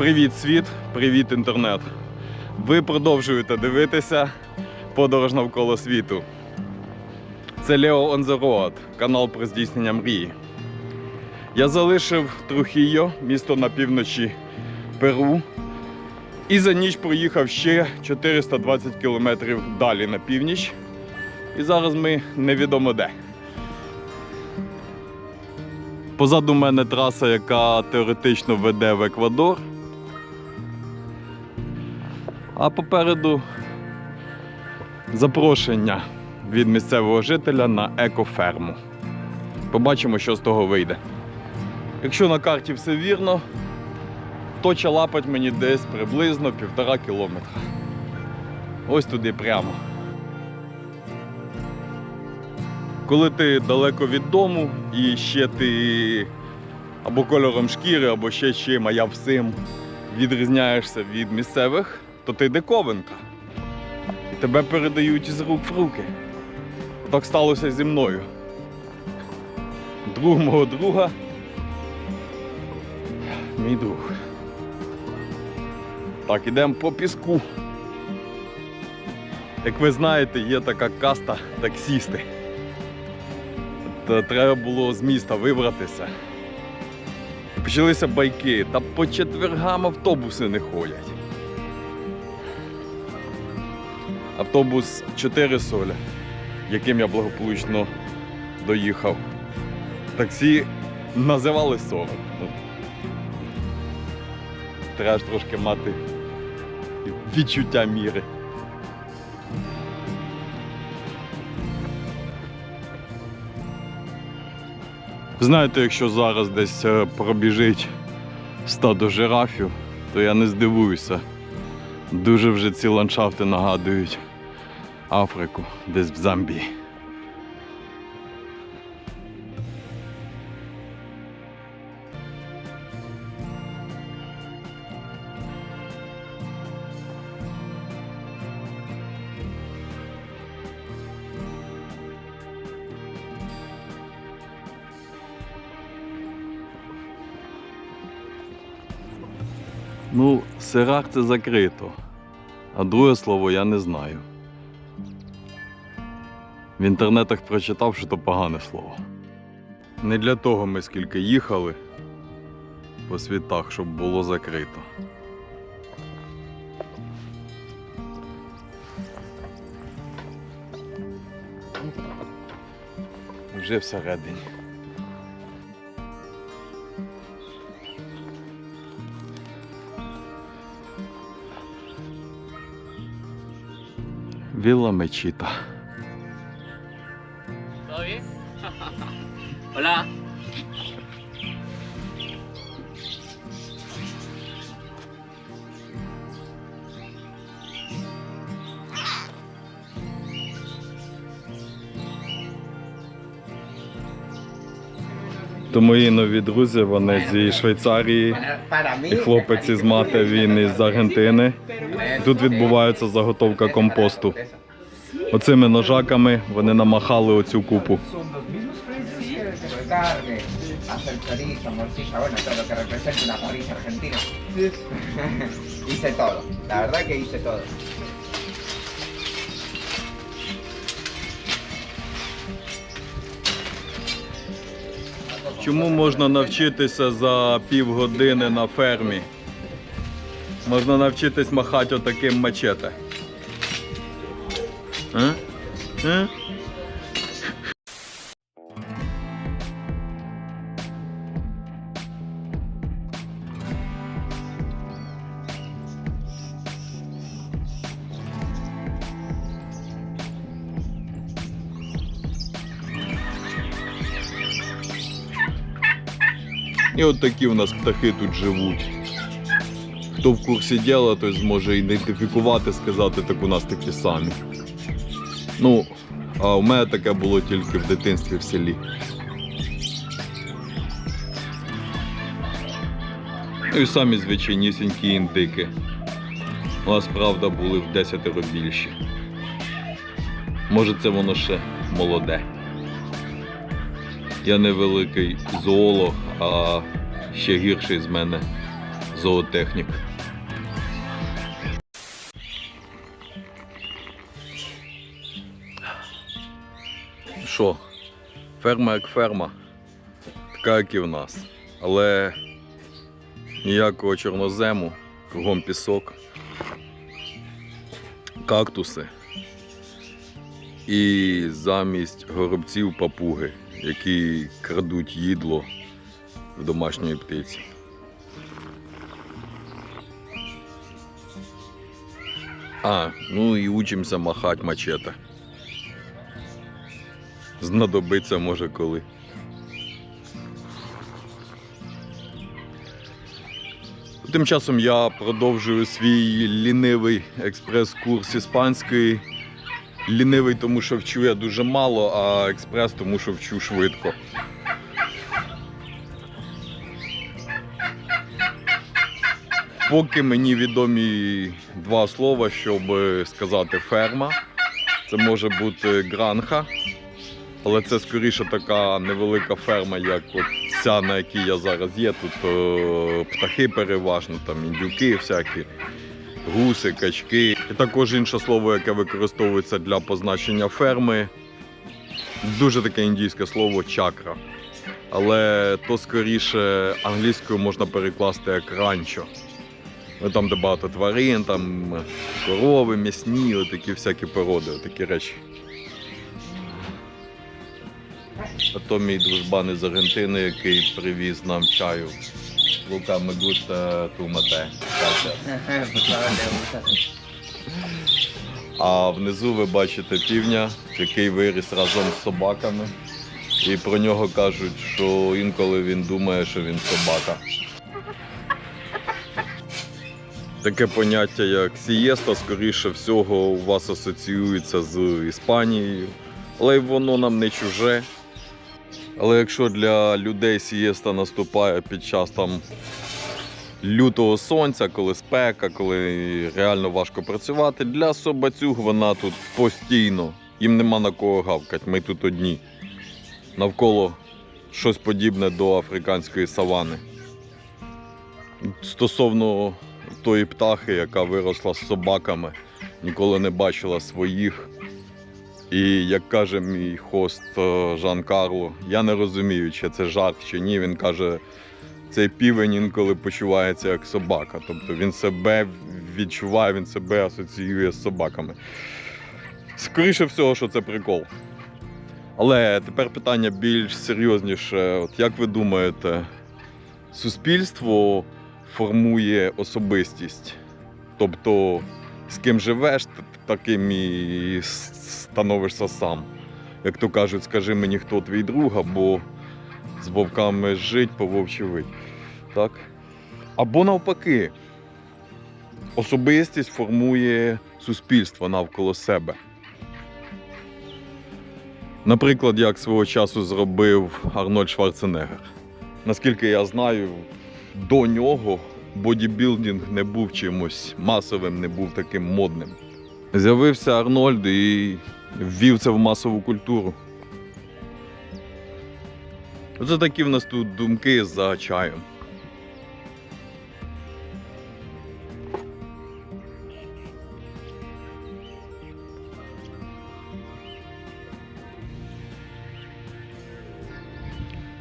Привіт, світ, привіт, інтернет. Ви продовжуєте дивитися подорож навколо світу. Це Leo on the Road, канал про здійснення мрії. Я залишив Трухійо, місто на півночі Перу, і за ніч проїхав ще 420 кілометрів далі на північ. І зараз ми невідомо де. Позаду мене траса, яка теоретично веде в Еквадор. А попереду запрошення від місцевого жителя на екоферму. Побачимо, що з того вийде. Якщо на карті все вірно, то чалапать мені десь приблизно півтора кілометра. Ось туди прямо. Коли ти далеко від дому і ще ти або кольором шкіри, або ще чим, а я всім відрізняєшся від місцевих, то ти диковинка. Тебе передають з рук в руки. Так сталося зі мною. Друг мого друга. Мій друг. Так, ідемо по піску. Як ви знаєте, є така каста таксісти. Та треба було з міста вибратися. Почалися байки, та по четвергам автобуси не ходять. Автобус 4 соля, яким я благополучно доїхав. Таксі називали 40. Ну, Треба ж трошки мати відчуття міри. Знаєте, якщо зараз десь е, пробіжить стадо жирафів, то я не здивуюся. Дуже вже ці ландшафти нагадують Африку, десь в Замбії. Ну, Сирах це закрито. А друге слово я не знаю. В інтернетах прочитав, що то погане слово. Не для того ми скільки їхали по світах, щоб було закрито. Вже всередині. Вілла Мечіта. Hola. То мої нові друзі, вони зі Швейцарії, і хлопець із мати, він із Аргентини. Тут відбувається заготовка компосту. Оцими ножаками вони намахали оцю купу. Son los mismos precios de carne, hacer chorizo, morcilla, bueno, todo lo que representa una parrilla argentina. hice todo, la verdad que hice todo. Чому можна навчитися за півгодини на фермі? Можна навчитись махати отаким мачете. А? А? І от такі у нас птахи тут живуть. Хто в курсі діла, той зможе ідентифікувати, сказати, так у нас такі самі. Ну, а у мене таке було тільки в дитинстві в селі. Ну і самі звичайнісінькі індики. У нас, правда, були в десятеро більші. Може, це воно ще молоде. Я не великий зоолог, а ще гірший з мене зоотехнік. Що, ферма як ферма, така як і в нас. Але ніякого чорнозему, кругом пісок, кактуси і замість горобців папуги, які крадуть їдло в домашньої птиці. А, ну і учимося махати мачете. Знадобиться може коли. Тим часом я продовжую свій лінивий експрес-курс іспанської. Лінивий, тому що вчу я дуже мало, а експрес, тому що вчу швидко. Поки мені відомі два слова, щоб сказати ферма. Це може бути гранха, але це скоріше така невелика ферма, як от ця, на якій я зараз є. Тут е, птахи переважно, там індюки всякі, гуси, качки. І також інше слово, яке використовується для позначення ферми. Дуже таке індійське слово чакра. Але то скоріше англійською можна перекласти як ранчо. Ну, там, де багато тварин, там корови, м'ясні, такі всякі породи, такі речі. А то мій дружбан із Аргентини, який привіз нам чаю. Мегуста Тумате. Pues ahora. А внизу ви бачите півня, який виріс разом з собаками. І про нього кажуть, що інколи він думає, що він собака. Таке поняття, як сієста, скоріше всього, у вас асоціюється з Іспанією, але й воно нам не чуже. Але якщо для людей сієста наступає під час там лютого сонця, коли спека, коли реально важко працювати, для собацюг вона тут постійно. Їм нема на кого гавкати, ми тут одні. Навколо щось подібне до африканської савани. Стосовно тої птахи, яка виросла з собаками, ніколи не бачила своїх. І як каже мій хост е, Жан Карло, я не розумію, чи це жарт чи ні. Він каже, цей півень інколи почувається як собака. Тобто він себе відчуває, він себе асоціює з собаками. Скоріше всього, що це прикол. Але тепер питання більш серйозніше. От як ви думаєте, суспільство формує особистість? Тобто, з ким живеш, таким і становишся сам. Як то кажуть, скажи мені, хто твій друг, або з вовками жить, по вовчі вить. Так? Або навпаки, особистість формує суспільство навколо себе. Наприклад, як свого часу зробив Арнольд Шварценеггер. Наскільки я знаю, до нього бодібілдинг не був чимось масовим, не був таким модним. З'явився Арнольд і ввів це в масову культуру. Оце такі в нас тут думки за чаєм.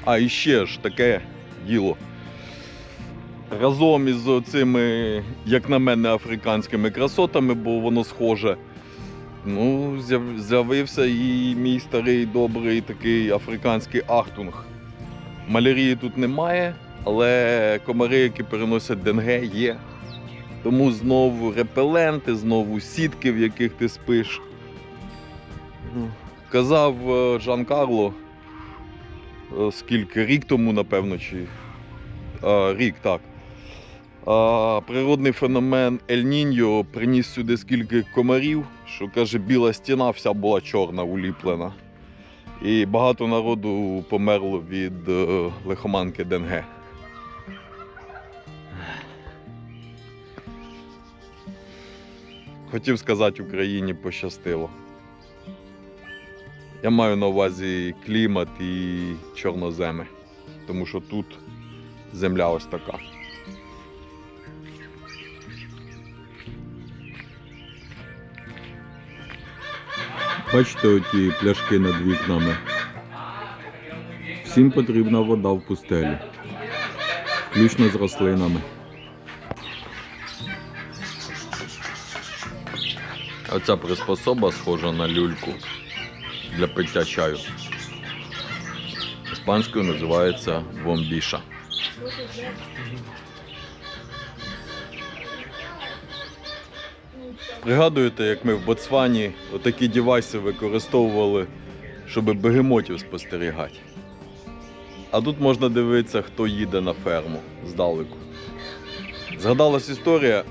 А і ще ж таке діло. Разом із цими, як на мене, африканськими красотами, бо воно схоже. Ну, з'явився і мій старий добрий такий африканський ахтунг. Малярії тут немає, але комари, які переносять денге, є. Тому знову репеленти, знову сітки, в яких ти спиш. Ну, Казав е, Жан Карло, е, скільки рік тому, напевно, чи а, рік, так. Природний феномен Ель Ніньо приніс сюди скільки комарів, що каже, біла стіна вся була чорна, уліплена. І багато народу померло від е, лихоманки Денге. Хотів сказати, Україні пощастило. Я маю на увазі клімат і чорноземи, тому що тут земля ось така. Бачите оті пляшки над вікнами. Всім потрібна вода в пустелі. Включно з рослинами. Оця приспособа схожа на люльку для пиття чаю. Іспанською називається бомбіша. Пригадуєте, як ми в Ботсвані отакі девайси використовували, щоб бегемотів спостерігати. А тут можна дивитися, хто їде на ферму здалеку. Згадалась історія.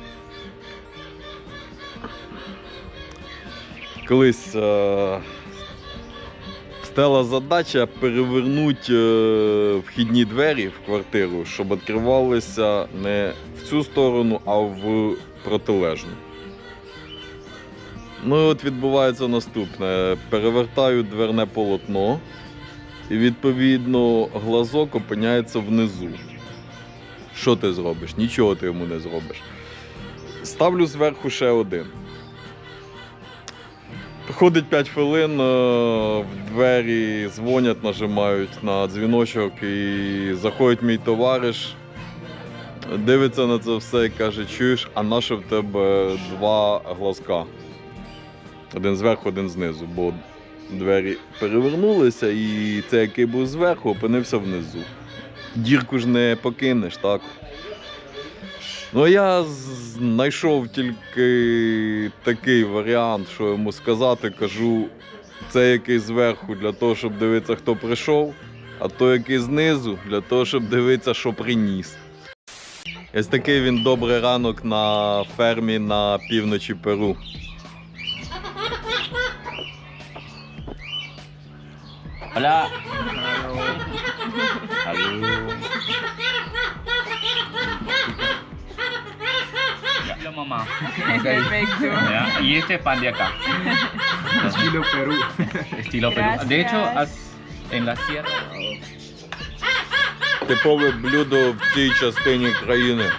Колись е- стала задача перевернути е- вхідні двері в квартиру, щоб відкривалися не в цю сторону, а в протилежну. Ну і от відбувається наступне. Перевертаю дверне полотно, і відповідно глазок опиняється внизу. Що ти зробиш? Нічого ти йому не зробиш. Ставлю зверху ще один. Проходить 5 хвилин, е, в двері дзвонять, нажимають на дзвіночок і заходить мій товариш, дивиться на це все і каже, чуєш, а на що в тебе два глазка? Один зверху, один знизу, бо двері перевернулися, і цей, який був зверху, опинився внизу. Дірку ж не покинеш, так? Ну, я знайшов тільки такий варіант, що йому сказати, кажу, це який зверху для того, щоб дивитися, хто прийшов, а той, який знизу, для того, щоб дивитися, що приніс. Ось такий він добрий ранок на фермі на півночі Перу. Hola. Salud. Lo mamá. Perfecto. Ya, Y este pan de acá. Estilo Perú. Estilo Perú. De hecho, as- en la sierra. Типове блюдо в цій частині країни.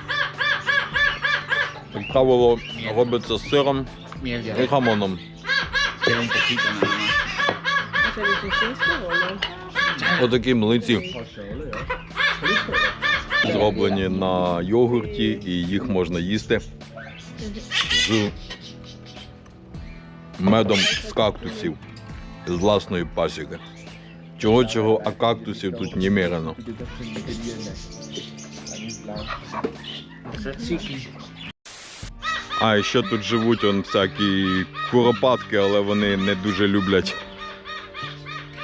Як правило, робиться з сиром Miel de і abeja. хамоном. Queda un poquito nada más. Отакі млиці зроблені на йогурті і їх можна їсти з медом з кактусів з власної пасіки. Чого чого, а кактусів тут немерено. А ще тут живуть он всякі куропатки, але вони не дуже люблять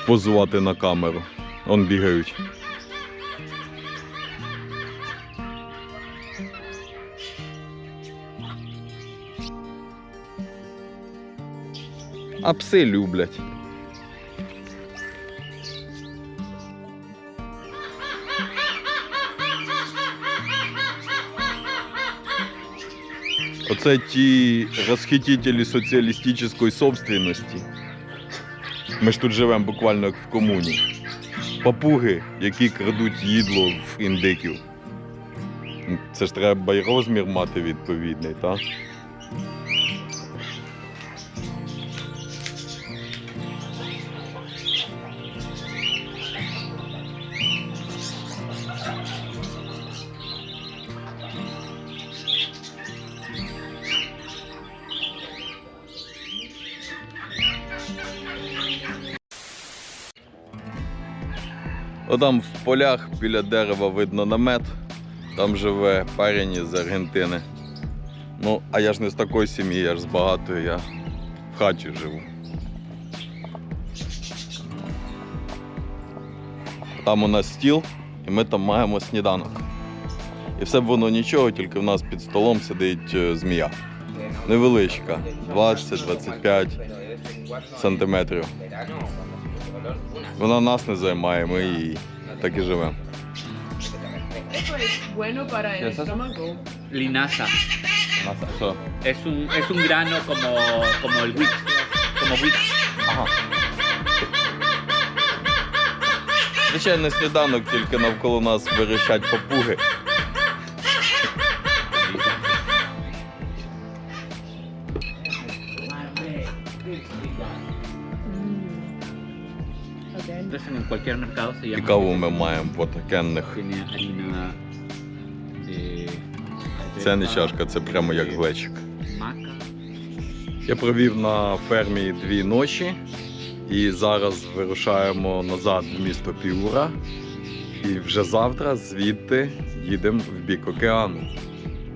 позувати на камеру. Он бігають. А пси люблять. Оце ті розхитителі соціалістичної собственності. Ми ж тут живемо буквально як в комуні. Папуги, які крадуть їдло в індиків. Це ж треба й розмір мати відповідний, так? Отам в полях біля дерева видно намет. Там живе парень із Аргентини. Ну, а я ж не з такої сім'ї, я ж з багатої, я в хаті живу. Там у нас стіл, і ми там маємо сніданок. І все б воно нічого, тільки в нас під столом сидить е, змія. Невеличка, 20-25 сантиметрів. Вона нас не займає, ми її так і живемо. Лінаса. es bueno para el estómago. Linaza. Es un, es un grano como, como el wheat. Como wheat. Ага. Звичайний сніданок, тільки навколо нас вирішать папуги. Cualquier mercado se llama. каву ми маємо по такенних. Tiene harina de. Це не чашка, це прямо як de глечик. Maca. Я провів на фермі дві ночі і зараз вирушаємо назад в місто Піура. І вже завтра звідти їдемо в бік океану.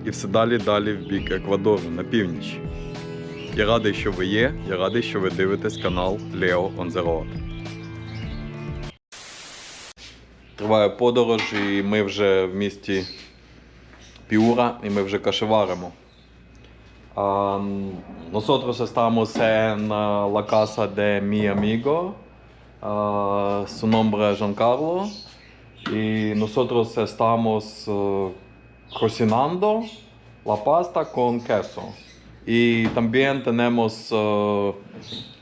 І все далі далі в бік Еквадору на північ. Я радий, що ви є. Я радий, що ви дивитесь канал Leo on the Road. Триває подорож, і ми вже в місті Piura, y me вже кашеваримо. Um, nosotros estamos en uh, la casa de mi amigo. Uh, su nombre es Giancarlo. Y nosotros estamos uh, cocinando la pasta con queso. Y también tenemos uh,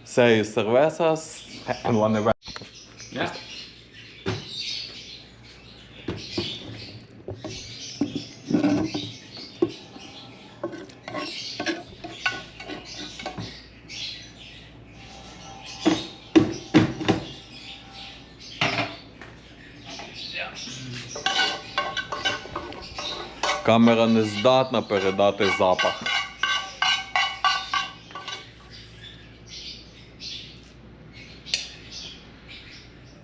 seis cervezas en la nevera. Ya. Камера не здатна передати запах.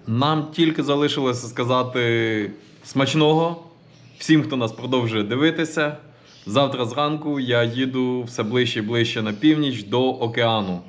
Нам тільки залишилося сказати смачного всім, хто нас продовжує дивитися. Завтра зранку я їду все ближче і ближче на північ до океану.